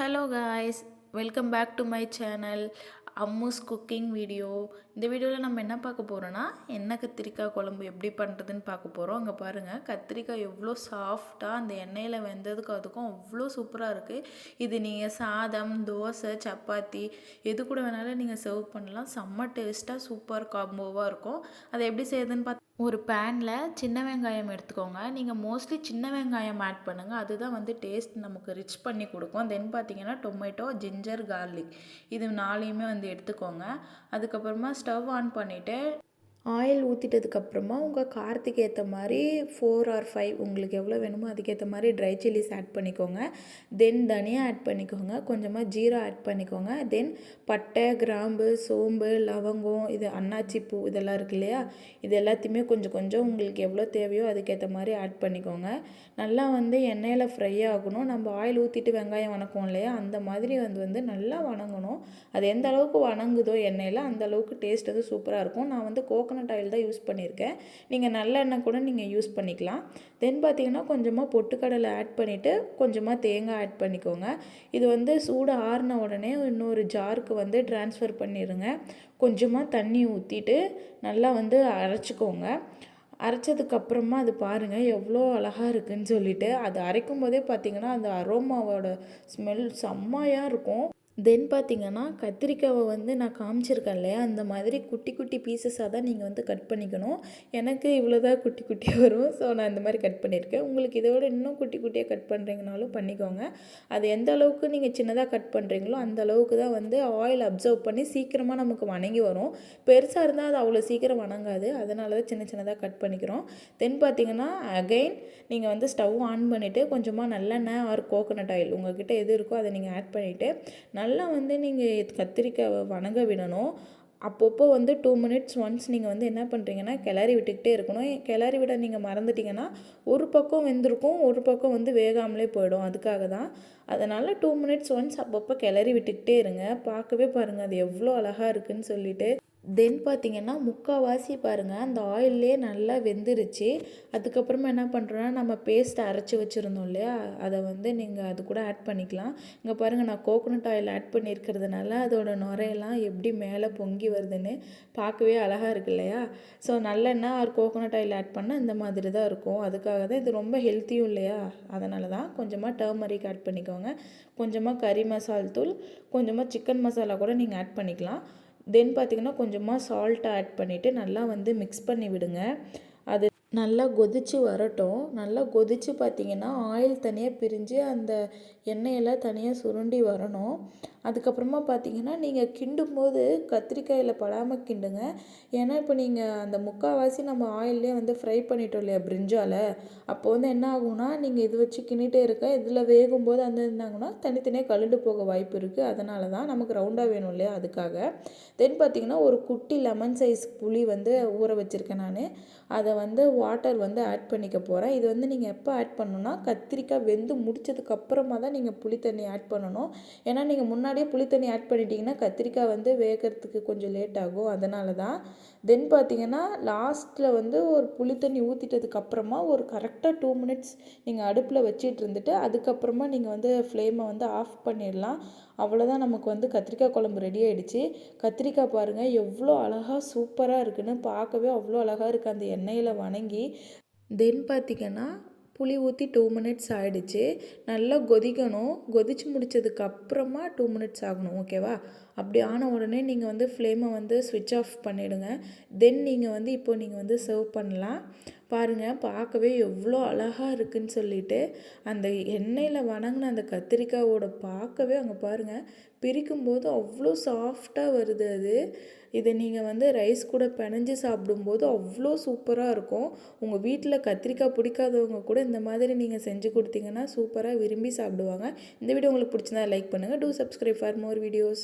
Hello guys welcome back to my channel Ammu's cooking video இந்த வீடியோவில் நம்ம என்ன பார்க்க போகிறோன்னா எண்ணெய் கத்திரிக்காய் குழம்பு எப்படி பண்ணுறதுன்னு பார்க்க போகிறோம் அங்கே பாருங்கள் கத்திரிக்காய் எவ்வளோ சாஃப்டாக அந்த எண்ணெயில் வெந்ததுக்கு அதுக்கும் அவ்வளோ சூப்பராக இருக்குது இது நீங்கள் சாதம் தோசை சப்பாத்தி எது கூட வேணாலும் நீங்கள் சர்வ் பண்ணலாம். செம்ம டேஸ்ட்டாக சூப்பர் காம்போவாக இருக்கும். அதை எப்படி செய்யுதுன்னு பார்த்து ஒரு பேனில் சின்ன வெங்காயம் எடுத்துக்கோங்க. நீங்கள் மோஸ்ட்லி சின்ன வெங்காயம் ஆட் பண்ணுங்கள் அதுதான் வந்து டேஸ்ட் நமக்கு ரிச் பண்ணி கொடுக்கும். தென் பார்த்தீங்கன்னா டொமேட்டோ ஜிஞ்சர் கார்லிக் இது நாளையுமே வந்து எடுத்துக்கோங்க. அதுக்கப்புறமா ஸ்டவ் ஆன் பண்ணிவிட்டு ஆயில் ஊற்றிட்டதுக்கப்புறமா உங்கள் காரத்துக்கு ஏற்ற மாதிரி ஃபோர் ஆர் ஃபைவ் உங்களுக்கு எவ்வளோ வேணுமோ அதுக்கேற்ற மாதிரி ட்ரை சில்லிஸ் ஆட் பண்ணிக்கோங்க. தென் தனியாக ஆட் பண்ணிக்கோங்க. கொஞ்சமாக ஜீரா ஆட் பண்ணிக்கோங்க. தென் பட்டை கிராம்பு சோம்பு லவங்கம் இது அன்னாச்சி பூ இதெல்லாம் இருக்கு இல்லையா? இது எல்லாத்தையுமே கொஞ்சம் கொஞ்சம் உங்களுக்கு எவ்வளோ தேவையோ அதுக்கேற்ற மாதிரி ஆட் பண்ணிக்கோங்க. நல்லா வந்து எண்ணெயில் ஃப்ரை ஆகணும். நம்ம ஆயில் ஊற்றிட்டு வெங்காயம் வணக்கம் இல்லையா? அந்த மாதிரி வந்து வந்து நல்லா வணங்கணும். அது எந்த அளவுக்கு வணங்குதோ எண்ணெயில் அந்த அளவுக்கு டேஸ்ட் வந்து சூப்பராக இருக்கும். நான் வந்து கோக் கோகோனட் ஆயில் தான் யூஸ் பண்ணியிருக்கேன். நீங்கள் நல்லெண்ணெய் கூட நீங்கள் யூஸ் பண்ணிக்கலாம். தென் பார்த்தீங்கன்னா கொஞ்சமாக பொட்டுக்கடலை ஆட் பண்ணிவிட்டு கொஞ்சமாக தேங்காய் ஆட் பண்ணிக்கோங்க. இது வந்து சூடு ஆறின உடனே இன்னொரு ஜாருக்கு வந்து ட்ரான்ஸ்ஃபர் பண்ணிடுங்க கொஞ்சமாக தண்ணி ஊற்றிட்டு நல்லா வந்து அரைச்சிக்கோங்க. அரைச்சதுக்கப்புறமா அது பாருங்கள் எவ்வளோ அழகாக இருக்குதுன்னு சொல்லிட்டு அது அரைக்கும் போதே பார்த்திங்கன்னா அந்த அரோமாவோட ஸ்மெல் செம்மையாக இருக்கும். தென் பார்த்திங்கன்னா கத்திரிக்காவை வந்து நான் காமிச்சிருக்கேன் இல்லையா? அந்த மாதிரி குட்டி குட்டி பீசஸாக தான் நீங்கள் வந்து கட் பண்ணிக்கணும். எனக்கு இவ்வளோ தான் குட்டி குட்டியாக வரும். ஸோ நான் இந்த மாதிரி கட் பண்ணியிருக்கேன் உங்களுக்கு இதோட இன்னும் குட்டி குட்டியாக கட் பண்ணுறீங்கனாலும் பண்ணிக்கோங்க. அது எந்த அளவுக்கு நீங்கள் சின்னதாக கட் பண்ணுறீங்களோ அந்த அளவுக்கு தான் வந்து ஆயில் அப்சர்வ் பண்ணி சீக்கிரமாக நமக்கு வணங்கி வரும். பெருசாக இருந்தால் அது அவ்வளோ சீக்கிரம் வணங்காது. அதனால தான் சின்ன சின்னதாக கட் பண்ணிக்கிறோம். தென் பார்த்திங்கன்னா அகைன் நீங்கள் வந்து ஸ்டவ் ஆன் பண்ணிவிட்டு கொஞ்சமாக நல்லெண்ணெய் ஆர் கோகோனட் ஆயில் உங்கள்கிட்ட எது இருக்கோ அதை நீங்கள் ஆட் பண்ணிவிட்டு நல்லா நல்லா வந்து நீங்கள் கத்திரிக்காயை வணங்க விடணும். அப்பப்போ வந்து டூ மினிட்ஸ் ஒன்ஸ் நீங்கள் வந்து என்ன பண்ணுறீங்கன்னா கிளறி விட்டுக்கிட்டே இருக்கணும். கிளறி விட நீங்கள் மறந்துட்டிங்கன்னா ஒரு பக்கம் வெந்திருக்கும் ஒரு பக்கம் வந்து வேகாமலே போயிடும். அதுக்காக தான். அதனால் டூ மினிட்ஸ் ஒன்ஸ் அப்பப்போ கிளறி விட்டுக்கிட்டே இருங்க. பார்க்கவே பாருங்கள் அது எவ்வளோ அழகாக இருக்குதுன்னு சொல்லிட்டு. தென் பார்த்திங்கன்னா முக்கால்வாசி பாருங்கள் அந்த ஆயிலே நல்லா வெந்துருச்சு. அதுக்கப்புறமா என்ன பண்ணுறோன்னா நம்ம பேஸ்ட் அரைச்சி வச்சுருந்தோம் இல்லையா? அதை வந்து நீங்கள் அது கூட ஆட் பண்ணிக்கலாம். இங்கே பாருங்கள் நான் கோகோனட் ஆயில் ஆட் பண்ணியிருக்கிறதுனால அதோட நுரையெல்லாம் எப்படி மேலே பொங்கி வருதுன்னு பார்க்கவே அழகாக இருக்கு இல்லையா? ஸோ நல்லெண்ணெய் ஆர் கோகோனட் ஆயில் ஆட் பண்ணால் இந்த மாதிரி தான் இருக்கும். அதுக்காக தான் இது ரொம்ப ஹெல்த்தியும் இல்லையா? அதனால தான் கொஞ்சமாக டர்மரிக் ஆட் பண்ணிக்கோங்க. கொஞ்சமாக கறி மசால் தூள் கொஞ்சமாக சிக்கன் மசாலா கூட நீங்கள் ஆட் பண்ணிக்கலாம். தென் பார்த்திங்கன்னா கொஞ்சமாக சால்ட்டை ஆட் பண்ணிவிட்டு நல்லா வந்து மிக்ஸ் பண்ணி விடுங்க. அது நல்லா கொதித்து வரட்டும். நல்லா கொதித்து பார்த்திங்கன்னா ஆயில் தனியாக பிரிஞ்சு அந்த எண்ணெயெல்லாம் தனியாக சுருண்டி வரணும். அதுக்கப்புறமா பார்த்தீங்கன்னா நீங்கள் கிண்டும் போது கத்திரிக்காயில் படாமல் கிண்டுங்க. ஏன்னா இப்போ நீங்கள் அந்த முக்கால்வாசி நம்ம ஆயிலே வந்து ஃப்ரை பண்ணிட்டோம் இல்லையா பிரிஞ்சால்? அப்போ வந்து என்ன ஆகும்னா நீங்கள் இது வச்சு கிண்டிகிட்டே இருக்க இதில் வேகும் போது அந்த இருந்தாங்கன்னா தனித்தனியாக கழுண்டு போக வாய்ப்பு இருக்குது அதனால தான் நமக்கு ரவுண்டாக வேணும் இல்லையா அதுக்காக. தென் பார்த்திங்கன்னா ஒரு குட்டி லெமன் சைஸ் புளி வந்து ஊற வச்சுருக்கேன் நான். அதை வந்து வாட்டர் வந்து ஆட் பண்ணிக்க போகிறேன் இது வந்து நீங்கள் எப்போ ஆட் பண்ணணும்னா கத்திரிக்காய் வெந்து முடிச்சதுக்கப்புறமா தான் நீங்கள் புளி தண்ணி ஆட் பண்ணணும். ஏன்னா நீங்கள் முன்னாடி முன்னாடியே புளி தண்ணி ஆட் பண்ணிட்டீங்கன்னா கத்திரிக்காய் வந்து வேகிறதுக்கு கொஞ்சம் லேட் ஆகும். அதனால தான் தென் பார்த்தீங்கன்னா லாஸ்ட்டில் வந்து ஒரு புளி தண்ணி ஊற்றிட்டதுக்கப்புறமா ஒரு கரெக்டாக டூ மினிட்ஸ் நீங்கள் அடுப்பில் வச்சிட்டு இருந்துட்டு அதுக்கப்புறமா நீங்கள் வந்து ஃப்ளேமை வந்து ஆஃப் பண்ணிடலாம். அவ்வளோதான் நமக்கு வந்து கத்திரிக்காய் குழம்பு ரெடி ஆகிடுச்சு கத்திரிக்காய் பாருங்கள் எவ்வளோ அழகாக சூப்பராக இருக்குன்னு பார்க்கவே அவ்வளோ அழகாக இருக்குது அந்த எண்ணெயில் வணங்கி தென் பார்த்திங்கன்னா புளி ஊற்றி டூ மினிட்ஸ் ஆகிடுச்சு நல்லா கொதிக்கணும். கொதித்து முடித்ததுக்கு அப்புறமா டூ மினிட்ஸ் ஆகணும் ஓகேவா அப்படி ஆன உடனே நீங்கள் வந்து ஃப்ளேமை வந்து ஸ்விட்ச் ஆஃப் பண்ணிவிடுங்க தென் நீங்கள் வந்து இப்போது நீங்கள் வந்து சர்வ் பண்ணலாம். பாருங்கள் பார்க்கவே எவ்வளோ அழகாக இருக்குதுன்னு சொல்லிட்டு அந்த எண்ணெயில் வணங்கின அந்த கத்திரிக்காயோட பார்க்கவே அங்கே பாருங்கள் பிரிக்கும்போது அவ்வளோ சாஃப்டாக வருது அது. இதை நீங்கள் வந்து ரைஸ் கூட பிணைஞ்சு சாப்பிடும்போது அவ்வளோ சூப்பராக இருக்கும். உங்கள் வீட்டில் கத்திரிக்காய் பிடிக்காதவங்க கூட இந்த மாதிரி நீங்கள் செஞ்சு கொடுத்தீங்கன்னா சூப்பராக விரும்பி சாப்பிடுவாங்க. இந்த வீடியோ உங்களுக்கு பிடிச்சிருந்தா லைக் பண்ணுங்கள் do subscribe for more videos